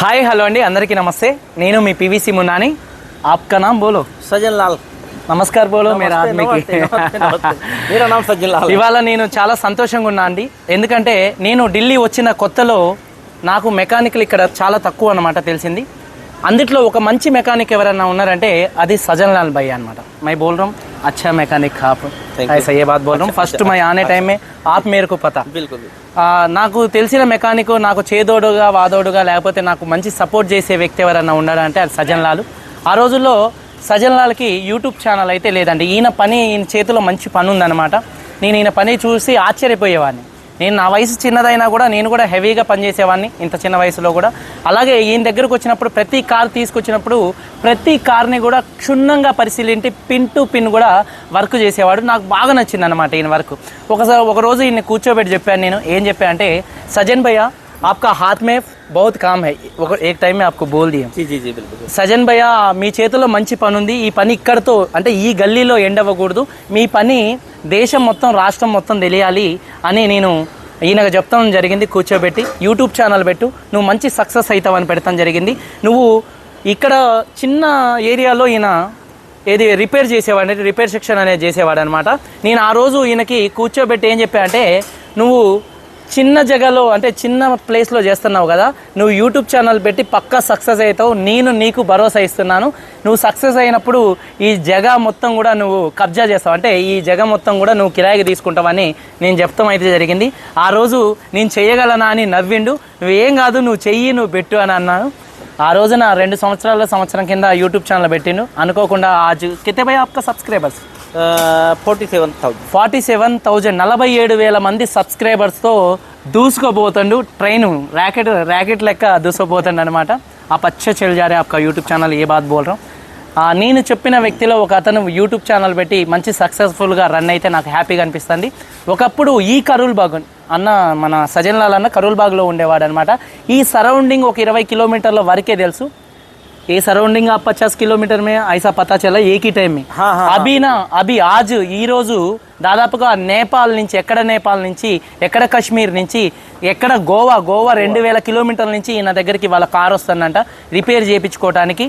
Hi hello అండి. అందరికీ నమస్తే. నేను మీ పీవీసీ మున్నాని. ఆప్కా నామ్ బోలో? సజన్ లాల్. నమస్కార్ బోలో మీరు ఆత్మీకి? ఇవాళ నేను చాలా సంతోషంగా ఉన్నా అండి. ఎందుకంటే నేను ఢిల్లీ వచ్చిన కొత్తలో నాకు మెకానికల్ ఇక్కడ చాలా తక్కువ అనమాట తెలిసింది. అందుట్లో ఒక మంచి మెకానిక్ ఎవరైనా ఉన్నారంటే అది సజన్ లాల్ భయ్య అనమాట మై బోల్ రమ్ అచ్చా మెకానిక్ హాప్ ఐసా బాత్ బోల్ ఫస్ట్ మై ఆనే టైమే ఆప్ మేరకు పత బిల్కుల్ నాకు తెలిసిన మెకానిక్ నాకు చేదోడుగా వాదోడుగా లేకపోతే నాకు మంచి సపోర్ట్ చేసే వ్యక్తి ఎవరైనా ఉండాలంటే అది సజన్లాలు ఆ రోజుల్లో సజన్లాల్కి యూట్యూబ్ ఛానల్ అయితే లేదండి. ఈయన పని ఈయన చేతిలో మంచి పని ఉందన్నమాట నేను ఈయన పని చూసి ఆశ్చర్యపోయేవాడిని. నేను నా వయసు చిన్నదైనా కూడా నేను కూడా హెవీగా పనిచేసేవాడిని ఇంత చిన్న వయసులో కూడా. అలాగే ఈయన దగ్గరకు వచ్చినప్పుడు ప్రతి కార్ తీసుకొచ్చినప్పుడు ప్రతి కార్ని కూడా క్షుణ్ణంగా పరిశీలించి పిన్ టు పిన్ కూడా వర్క్ చేసేవాడు. నాకు బాగా నచ్చింది అనమాట ఈయన వర్క్. ఒకసారి ఒకరోజు ఈయన కూర్చోబెట్టి చెప్పాను నేను. ఏం చెప్పాను అంటే సజన్ భయ్య ఆప్కా హాత్మే बहुत काम है ఒక एक टाइम में आपको बोल दिया जी जी जी बिल्कुल बिल्कुल। సజన్ భయ్య మీ చేతిలో మంచి పని ఉంది ఈ పని ఇక్కడతో అంటే ఈ గల్లీలో ఎండవ్వకూడదు మీ పని దేశం మొత్తం రాష్ట్రం మొత్తం తెలియాలి అని నేను ఈయనకు చెప్తాం జరిగింది కూర్చోబెట్టి యూట్యూబ్ ఛానల్ పెట్టు నువ్వు మంచి సక్సెస్ అవుతావని పెడతాం జరిగింది నువ్వు ఇక్కడ చిన్న ఏరియాలో ఈయన ఏది రిపేర్ చేసేవాడు అంటే రిపేర్ సెక్షన్ అనేది చేసేవాడు అనమాట నేను ఆ రోజు ఈయనకి కూర్చోబెట్టి ఏం చెప్పా అంటే నువ్వు చిన్న జగలో అంటే చిన్న ప్లేస్లో చేస్తున్నావు కదా నువ్వు యూట్యూబ్ ఛానల్ పెట్టి పక్కా సక్సెస్ అవుతావు. నేను నీకు భరోసా ఇస్తున్నాను. నువ్వు సక్సెస్ అయినప్పుడు ఈ జగ మొత్తం కూడా నువ్వు కబ్జా చేస్తావు. అంటే ఈ జగ మొత్తం కూడా నువ్వు కిరాయికి తీసుకుంటావని నేను చెప్తాం అయితే జరిగింది. ఆ రోజు నేను చేయగలనా అని నవ్విండు. నువ్వేం కాదు నువ్వు చెయ్యి నువ్వు పెట్టు అని అన్నాను. ఆ రోజున రెండు సంవత్సరాల సంవత్సరం కింద యూట్యూబ్ ఛానల్ పెట్టిండు. అనుకోకుండా ఆజ్ కితే భయ ఆప్కా subscribers forty seven thousand forty seven thousand. నలభై ఏడు వేల మంది సబ్స్క్రైబర్స్తో దూసుకోబోతుండు ట్రైన్ ర్యాకెట్ ర్యాకెట్ లెక్క దూసుకోబోతుండ అనమాట ఆ పచ్చ చెల్జారే ఆ యూట్యూబ్ ఛానల్ ఏ బాధ బోల్రాం. నేను చెప్పిన వ్యక్తిలో ఒక అతను యూట్యూబ్ ఛానల్ పెట్టి మంచి సక్సెస్ఫుల్గా రన్ అయితే నాకు హ్యాపీగా అనిపిస్తుంది. ఒకప్పుడు ఈ కరూల్ బాగ్ అన్న మన సజన్లాల్ అన్న కరూల్ ఉండేవాడు అనమాట ఈ సరౌండింగ్ ఒక ఇరవై కిలోమీటర్ల వరకే తెలుసు. ये सराउंडिंग आप पचास किलोमीटर में ऐसा पता चला एक ही टाइम में हाँ, हाँ, అభి నా అభి ఆజ్ ఈ రోజు దాదాపుగా నేపాల్ నుంచి ఎక్కడ నేపాల్ నుంచి ఎక్కడ కాశ్మీర్ నుంచి ఎక్కడ గోవా గోవా రెండు వేల కిలోమీటర్ల నుంచి ఈయన దగ్గరికి వాళ్ళ కార్ వస్తుందంట రిపేర్ చేయించుకోవడానికి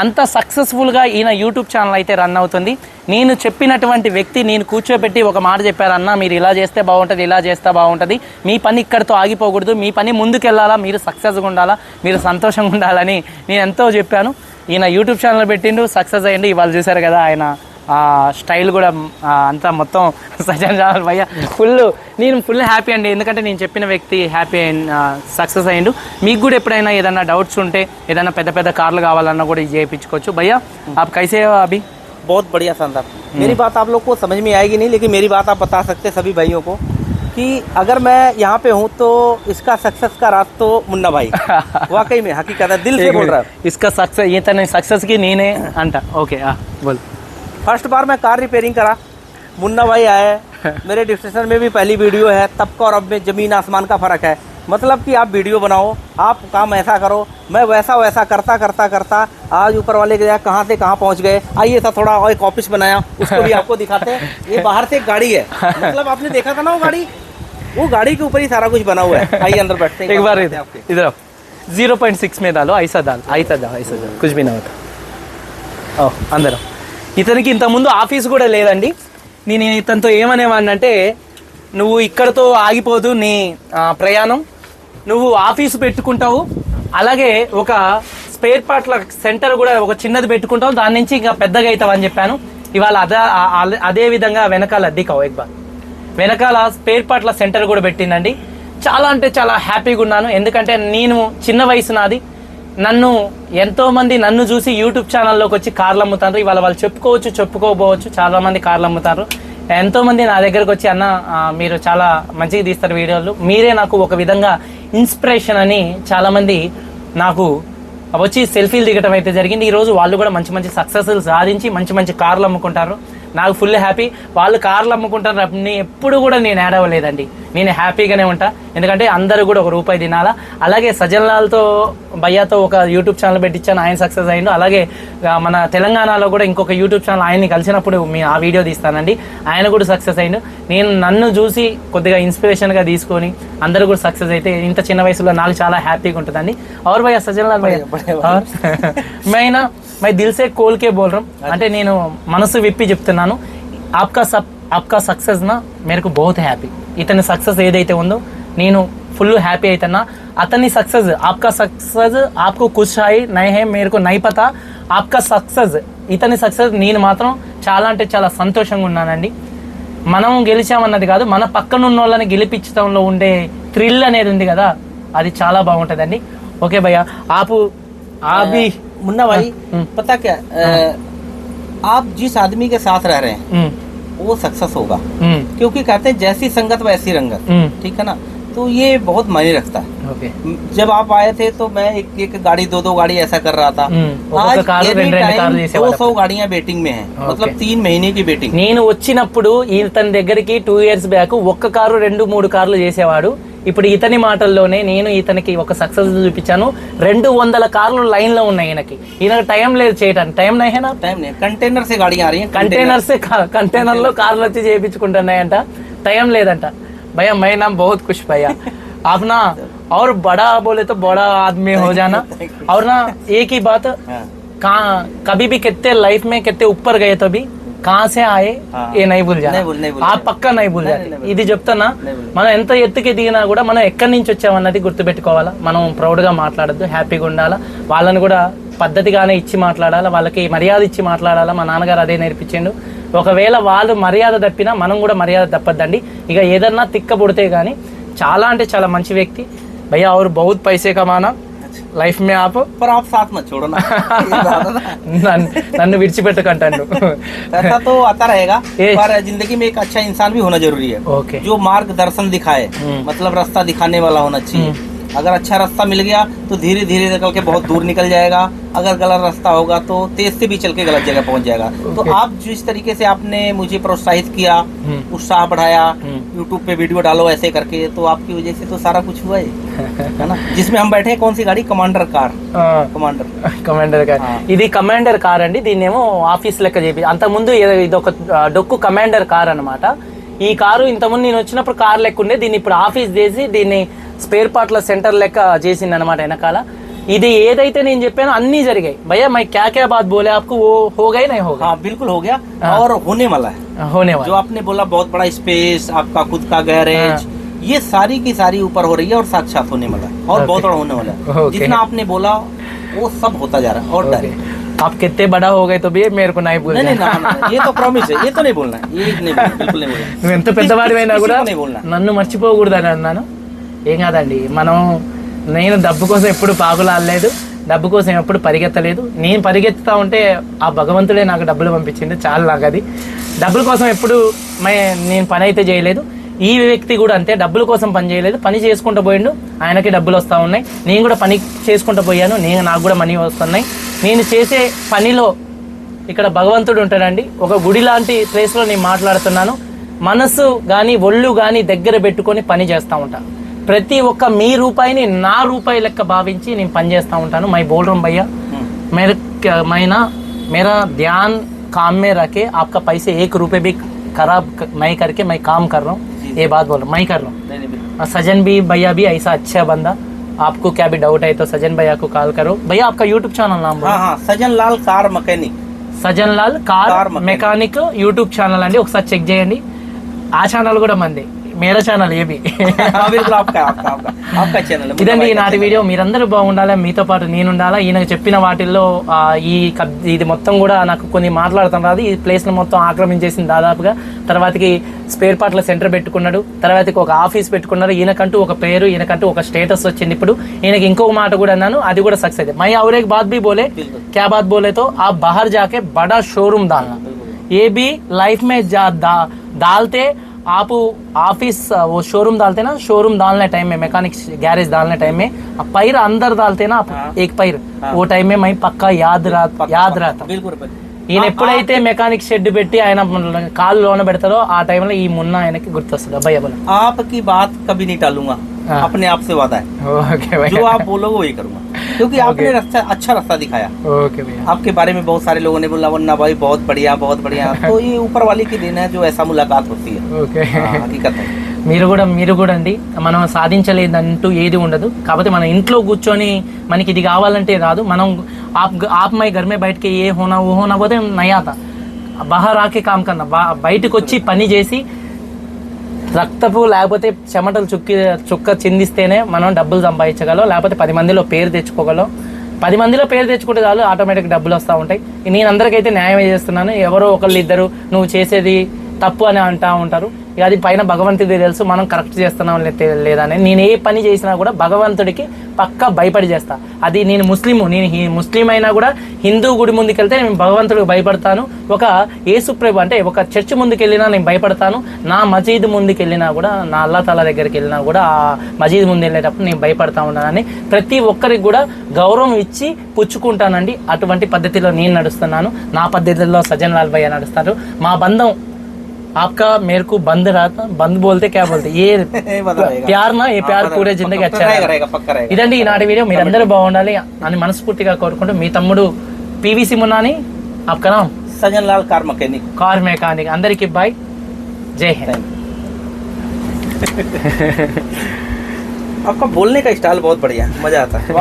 అంత సక్సెస్ఫుల్గా ఈయన యూట్యూబ్ ఛానల్ అయితే రన్ అవుతుంది. నేను చెప్పినటువంటి వ్యక్తి నేను కూర్చోబెట్టి ఒక మాట చెప్పారు అన్న మీరు ఇలా చేస్తే బాగుంటుంది ఇలా చేస్తే బాగుంటుంది. మీ పని ఇక్కడితో ఆగిపోకూడదు. మీ పని ముందుకెళ్ళాలా? మీరు సక్సెస్గా ఉండాలా? మీరు సంతోషంగా ఉండాలని నేను ఎంతో చెప్పాను. ఈయన యూట్యూబ్ ఛానల్ పెట్టిండు సక్సెస్ అయ్యిండు ఇవాళ చూశారు కదా ఆయన స్టైల్ కూడా ఆ, అంతా మొత్తం సజన్ ఛానల్ భయ్య ఫుల్ నేను ఫుల్ హ్యాపీ అండి ఎందుకంటే నేను చెప్పిన వ్యక్తి హ్యాపీ సక్సెస్ అయ్యిండు మీకు కూడా ఎప్పుడైనా ఏదైనా డౌట్స్ ఉంటే ఏదైనా పెద్ద పెద్ద కార్లు కావాలన్నా కూడా ఇది చేయించుకోవచ్చు భయ్య ఆప్ కైసే హో అభి बहुत बढ़िया शानदार मेरी बात आप लोग को समझ में आएगी नहीं लेकिन मेरी बात आप बता सकते हैं सभी भाइयों को कि अगर मैं यहाँ पे हूँ तो इसका सक्सेस का राज तो मुन्ना भाई वाकई में हकीकत है दिल से बोल रहा है ఇస్కా సక్సెస్ ఇతని సక్సెస్కి నేనే అంట ఓకే బోల్ फ़र्स्ट बार मैं कार रिपेयरिंग करा। मुन्ना भाई आए मेरे डिस्क्रिप्शन में भी पहली वीडियो है तब का और अब में ज़मीन आसमान का फ़र्क है। मतलब कि आप वीडियो बनाओ आप काम ऐसा करो मैं वैसा वैसा करता करता करता आज ऊपर वाले गए कहाँ से कहाँ पहुँच गए आइए था थोड़ा और एक ऑफ़िस बनाया उसको भी आपको दिखाते हैं ये बाहर से एक गाड़ी है। मतलब आपने देखा था ना वो गाड़ी? वो गाड़ी के ऊपर ही सारा कुछ बना हुआ है। आइए अंदर बैठते हैं एक बार इधर ज़ीरो पॉइंट सिक्स में डालो ऐसा डाल ऐसा डाल ऐसा डाल कुछ भी ना होता। ओ अंदर आओ। ఇతనికి ఇంతకుముందు ఆఫీస్ కూడా లేదండి. నేను ఇతనితో ఏమనేవాడిని అంటే నువ్వు ఇక్కడతో ఆగిపోదు నీ ప్రయాణం. నువ్వు ఆఫీసు పెట్టుకుంటావు. అలాగే ఒక స్పేర్ పార్ట్ల సెంటర్ కూడా ఒక చిన్నది పెట్టుకుంటావు. దాని నుంచి ఇంకా పెద్దగా అవుతావు అని చెప్పాను. ఇవాళ అదే అదే విధంగా వెనకాల దిక్కవు ఎక్బార్ వెనకాల స్పేర్ పార్ట్ల సెంటర్ కూడా పెట్టిందండి. చాలా అంటే చాలా హ్యాపీగా ఉన్నాను. ఎందుకంటే నేను చిన్న వయసు నాది. నన్ను ఎంతో మంది నన్ను చూసి యూట్యూబ్ ఛానల్లోకి వచ్చి కార్లు అమ్ముతారు. ఇవాళ వాళ్ళు చెప్పుకోవచ్చు చెప్పుకోకపోవచ్చు చాలా మంది కార్లు అమ్ముతారు. ఎంతో మంది నా దగ్గరకు వచ్చి అన్న మీరు చాలా మంచిగా తీస్తారు వీడియోలు. మీరే నాకు ఒక విధంగా ఇన్స్పిరేషన్ అని చాలా మంది నాకు వచ్చి సెల్ఫీలు దిగటం అయితే జరిగింది. ఈరోజు వాళ్ళు కూడా మంచి మంచి సక్సెస్లు సాధించి మంచి మంచి కార్లు అమ్ముకుంటారు. నాకు ఫుల్ హ్యాపీ వాళ్ళు కార్లు అమ్ముకుంటారు నేను ఎప్పుడు కూడా నేను యాడ్ అవ్వలేదండి. నేను హ్యాపీగానే ఉంటా. ఎందుకంటే అందరూ కూడా ఒక రూపాయి తినాలా? అలాగే సజన్లాల్తో భయ్యాతో ఒక యూట్యూబ్ ఛానల్ పెట్టించాను ఆయన సక్సెస్ అయ్యిండు అలాగే మన తెలంగాణలో కూడా ఇంకొక యూట్యూబ్ ఛానల్ ఆయన్ని కలిసినప్పుడు మీ ఆ వీడియో తీస్తానండి. ఆయన కూడా సక్సెస్ అయ్యిండు నేను నన్ను చూసి కొద్దిగా ఇన్స్పిరేషన్గా తీసుకొని అందరూ కూడా సక్సెస్ అయితే ఇంత చిన్న వయసులో నాకు చాలా హ్యాపీగా ఉంటుందండి. ఎవరు భయ్యా సజన్లాల్ భయ్యా. మెయిన్ మై దిల్సే కోల్కే బోల్ రమ్ అంటే నేను మనసు విప్పి చెప్తున్నాను. ఆప్కా సబ్ ఆప్కా సక్సెస్ నా మేరకు బహుత్ హ్యాపీ. ఇతని సక్సెస్ ఏదైతే ఉందో నేను ఫుల్ హ్యాపీ అవుతున్నా అతని సక్సెస్ ఆప్కా సక్సెస్ ఆప్కు కుష్ అయి నై హే మేరకు నైపత ఆప్కా సక్సెస్ ఇతని సక్సెస్ నేను మాత్రం చాలా అంటే చాలా సంతోషంగా ఉన్నానండి. మనం గెలిచామన్నది కాదు మన పక్కన ఉన్న వాళ్ళని గెలిపించడంలో ఉండే థ్రిల్ అనేది ఉంది కదా అది చాలా బాగుంటుందండి. ఓకే భయ్య ఆపు ఆబి मुन्ना भाई हम्म। पता क्या अ, आप जिस आदमी के साथ रह रहे हैं ఉమ్, वो सक्सेस होगा ఉమ్, क्योंकि कहते हैं जैसी संगत वैसी रंगत ఉమ్, ठीक है ना तो ये बहुत मायने रखता है ఓకే जब आप आए थे तो मैं एक एक गाड़ी दो दो गाड़ी ऐसा कर रहा था हम्म, ఒక్కొక్క కారు आज రెండు రెండు కార్లు చేసేవాడు दो सौ गाड़ियां बेटिंग में है मतलब Okay. तीन महीने की बेटिंग నేను వచ్చినప్పుడు ఇతని దగ్గరికి టూ ఇయర్స్ బ్యాక్ ఒక్క కారు రెండు మూడు కార్లు చేసేవాడు ఇప్పుడు ఇతని మాటల్లోనే నేను ఇతనికి ఒక సక్సెస్ చూపించాను రెండు వందల కార్లు లైన్ లో ఉన్నాయి ఈయనకి ఈయనకు టైం లేదు చేయడానికి టైం నైనా टाइम नहीं कंटेनर से गाड़ियां आ रही हैं కంటైనర్స్ కంటైనర్ లో కార్లు వచ్చి చేయించుకుంటున్నాయంట టైం లేదంట भैया मैं ना बहुत खुश भैया आप ना और बड़ा बोले तो बड़ा आदमी हो जाना और ना एक ही बात हाँ। कहाँ कभी भी कितने लाइफ में कितने ऊपर गए तो కా ఆయే ఏ నై భూల్ ఆ పక్క నై ఇది చెప్తున్నా మనం ఎంత ఎత్తుకి దిగినా కూడా మనం ఎక్కడి నుంచి వచ్చామన్నది గుర్తుపెట్టుకోవాలా మనం ప్రౌడ్గా మాట్లాడద్దు హ్యాపీగా ఉండాలా। వాళ్ళని కూడా పద్ధతిగానే ఇచ్చి మాట్లాడాలా వాళ్ళకి మర్యాద ఇచ్చి మాట్లాడాలా మా నాన్నగారు అదే నేర్పించిండు. ఒకవేళ వాళ్ళు మర్యాద తప్పినా మనం కూడా మర్యాద తప్పద్దండి. ఇక ఏదన్నా తిక్కబుడితే కానీ చాలా అంటే చాలా మంచి వ్యక్తి. భయ్యా ఆరు బౌద్ధ పైసే కమానా లైఫ్ మే ఆప్ पर आप साथ मत छोड़ो ना ये बात है ना। నన్ను నన్ను విడిచిపెట్టకంటాడు पैसा तो आता रहेगा ये- पर जिंदगी में एक अच्छा इंसान भी होना जरूरी है ఓకే जो मार्गदर्शन दिखाए हम्म। मतलब रास्ता दिखाने वाला होना चाहिए अगर अच्छा रास्ता मिल गया तो धीरे धीरे निकल के बहुत दूर निकल जाएगा अगर गलत रास्ता होगा तो तेज से भी चल के गलत जगह पहुंच जाएगा तो ओके। आप जिस तरीके से आपने मुझे प्रोत्साहित किया हम्म। उत्साह बढ़ाया हम्म। यूट्यूब पे वीडियो डालो ऐसे करके तो आपकी वजह से तो सारा कुछ हुआ है है ना जिसमें हम बैठे हैं कौन सी गाड़ी commander car commander commander car ఆ. ఇది కమాండర్ కార్ అండి దీన్ని ఏమో ఆఫీస్ లెక్క చేపి అంతకుముందు ఇది- ఇది ఒక ఆ, డొక్కు కమాండర్ కార్ అన్నమాట ఈ కారు ఇంతకుముందు నేను వచ్చినప్పుడు కార్ లెక్క ఉండే దీన్ని ఇప్పుడు ఆఫీస్ చేసి దీన్ని స్పేర్ పార్ట్ల సెంటర్ లెక్క చేసింది అనమాట వెనకాల ఇది ఏదైతే నేను చెప్పానో అన్ని జరిగాయి భయ్యా మై క్యా క్యా బాత్ బోలే ఆప్కు ఓ హోగా नहीं होगा हाँ बिल्कुल हो गया हाँ। और होने वाला है होने जो वाला आपने बोला बहुत बड़ा स्पेस आपका खुद का गैरेज हाँ। ये सारी की सारी ऊपर हो रही है और साक्षात होने वाला है और ओके। बहुत बड़ा होने वाला है ओके। जितना आपने बोला वो सब होता जा रहा है और डर ओके। आप कितने बड़ा हो गए तो भी मेरे को नहीं भूल नहीं नहीं जाना। ना, ना, ये तो प्रॉमिस है ये तो नहीं बोलना है ये नहीं बोलना बिल्कुल नहीं बोलना నువ్వు ఎంత పెద్దవాడివైనా किसी కూడా को नहीं बोलना నన్ను మర్చిపోకూడదని అన్నాను ఏం కాదండి మనం నేను డబ్బు కోసం ఎప్పుడు పాకులాడలేదు డబ్బు కోసం ఎప్పుడు పరిగెత్తలేదు నేను పరిగెత్తుతా ఉంటే ఆ భగవంతుడే నాకు డబ్బులు పంపించింది చాలు నాకు అది డబ్బుల కోసం ఎప్పుడు మే- నేను పని అయితే చేయలేదు ఈ వ్యక్తి కూడా అంతే డబ్బుల కోసం పని చేయలేదు పని చేసుకుంటూ పోయిండు ఆయనకి డబ్బులు వస్తూ ఉన్నాయి నేను కూడా పని చేసుకుంటూ పోయాను నేను నాకు కూడా మనీ వస్తున్నాయి నేను చేసే పనిలో ఇక్కడ భగవంతుడు ఉంటాడండి ఒక గుడి లాంటి ప్లేస్లో నేను మాట్లాడుతున్నాను మనసు కానీ ఒళ్ళు కానీ దగ్గర పెట్టుకొని పని చేస్తూ ఉంటాను ప్రతి ఒక్క మీ రూపాయిని నా రూపాయి లెక్క భావించి నేను పని చేస్తూ ఉంటాను మై బోల్ రూమ్ భయ్యా हम्म, मेरे क्या- मैं ना मेरा ध्यान काम में रखे आपका पैसे एक रुपए भी खराब क- मैं करके मैं काम कर रहा हूँ ये बात बोल रहा हूँ मैं कर रहा हूँ नहीं नहीं बिल्कुल। और सजन भी भैया भी ऐसा अच्छा बंदा आपको क्या भी डाउट है तो सजन भैया को कॉल करो भैया आपका यूट्यूब चैनल नाम बोलो हाँ हाँ Sajan Lal car mechanic Sajan Lal car car mechanic. Mechanic YouTube channel అండి ఒకసారి చెక్ చేయండి ఆ ఛానల్ కూడా మంది మేరా ఛానల్ ఏబి ఇదండి నాటి వీడియో. మీరందరూ బాగుండాలి? మీతో పాటు నేను ఉండాలా ఈయన చెప్పిన వాటిల్లో ఈ ఇది మొత్తం కూడా నాకు కొన్ని మాట్లాడుతున్నది ఈ ప్లేస్ను మొత్తం ఆక్రమించేసింది దాదాపుగా. తర్వాతకి స్పేర్ పార్ట్ల సెంటర్ పెట్టుకున్నాడు. తర్వాతకి ఒక ఆఫీస్ పెట్టుకున్నారు. ఈయనకంటూ ఒక పేరు ఈయనకంటూ ఒక స్టేటస్ వచ్చింది ఇప్పుడు. ఈయనకి ఇంకొక మాట కూడా అన్నాను. అది కూడా సక్సెస్ అయింది. మై అవరేక్ బాత్ బి బోలే క్యా బాత్ బోలేతో ఆ బహర్ జాకే బడా షోరూమ్ దాల్నా. ఏబి లైఫ్ మే దా దాల్తే आप ऑफिस वो शोरूम डालते ना शोरूम डालने टाइम में मैकेनिक गैरेज डालने टाइम में आप पैर अंदर डालते ना आप हाँ। एक पैर हाँ। वो टाइम में मैं पक्का याद रहा पक्का- याद पक्का- रहा था बिल्कुल बिल्कुल। ఈయన ఎప్పుడైతే మెకానిక్ షెడ్ పెట్టి ఆయన కాలు లోన పెడతారో ఆ టైంలో ఈ మున్న ఆయనకి గుర్తొస్తుంది అబ్బాయి అబ్బాయి आपकी बात कभी नहीं टालूंगा हाँ। अपने आप से वादा है ఓకే जो భయ్యా आप बोलोगे वही करूंगा क्योंकि आपने रास्ता अच्छा रास्ता दिखाया ఓకే భయ్యా आपके बारे में बहुत सारे लोगों ने बोला वन्ना भाई बहुत बढ़िया बहुत बढ़िया तो ये ऊपर वाले की देन है जो ऐसा मुलाकात होती है ఓకే हाँ, हकीकत है మీరు కూడా మీరు కూడా అండి మనం సాధించలేదంటూ ఏది ఉండదు కాకపోతే మన ఇంట్లో కూర్చొని మనకి ఇది కావాలంటే రాదు మనం ఆప్ ఆప్ మై గర్మే బయటకి ఏ హోనా ఓ హోనా పోతే నయాత బహార్ ఆకే కామ్ కన్నా బా బయటకు వచ్చి పని చేసి రక్తపు లేకపోతే చెమటలు చుక్కి చుక్క చిందిస్తేనే మనం డబ్బులు సంపాదించగలం లేకపోతే పది మందిలో పేరు తెచ్చుకోగలం. పది మందిలో పేరు తెచ్చుకుంటే చాలు ఆటోమేటిక్ డబ్బులు వస్తూ ఉంటాయి. నేను అందరికైతే న్యాయం చేస్తున్నాను. ఎవరో ఒకళ్ళు ఇద్దరు నువ్వు చేసేది తప్పు అని అంటూ ఉంటారు. అది పైన భగవంతుడికి తెలుసు మనం కరెక్ట్ చేస్తున్నాం లేదని. నేను ఏ పని చేసినా కూడా భగవంతుడికి పక్కా భయపడి చేస్తా. అది నేను ముస్లిము నేను హి- ముస్లిం అయినా కూడా హిందూ గుడి ముందుకెళ్తే నేను భగవంతుడికి భయపడతాను. ఒక ఏసుప్రభు అంటే ఒక చర్చ్ ముందుకెళ్ళినా నేను భయపడతాను. నా మజీద్ ముందుకెళ్ళినా కూడా నా అల్లా తాలా దగ్గరికి వెళ్ళినా కూడా ఆ మసీద్ ముందు వెళ్ళేటప్పుడు నేను భయపడతా ఉన్నానని ప్రతి ఒక్కరికి కూడా గౌరవం ఇచ్చి పుచ్చుకుంటానండి. అటువంటి పద్ధతిలో నేను నడుస్తున్నాను. నా పద్ధతిలో సజ్జన్ లాల్ భయ్య నడుస్తారు. మా బంధం आपका मेरे को बंद रहा था बंद बोलते क्या बोलते ये बता रहेगा। प्यार ना ये प्यार हाँ, पूरे पक्का- जिंदगी अच्छा रहेगा रहेगा रहेगा पक्का रहेगा ఇదండి ఈనాటి వీడియో మీరందరూ బాగుండాలి అని మనస్ఫూర్తిగా కోరుకుంటూ మీ తమ్ముడు పివిసి మున్నాని आपका नाम Sajan Lal car mechanic car mechanic అందరికి బాయ్ జై హింద్ आपका बोलने का स्टाइल बहुत बढ़िया है, मजा आता है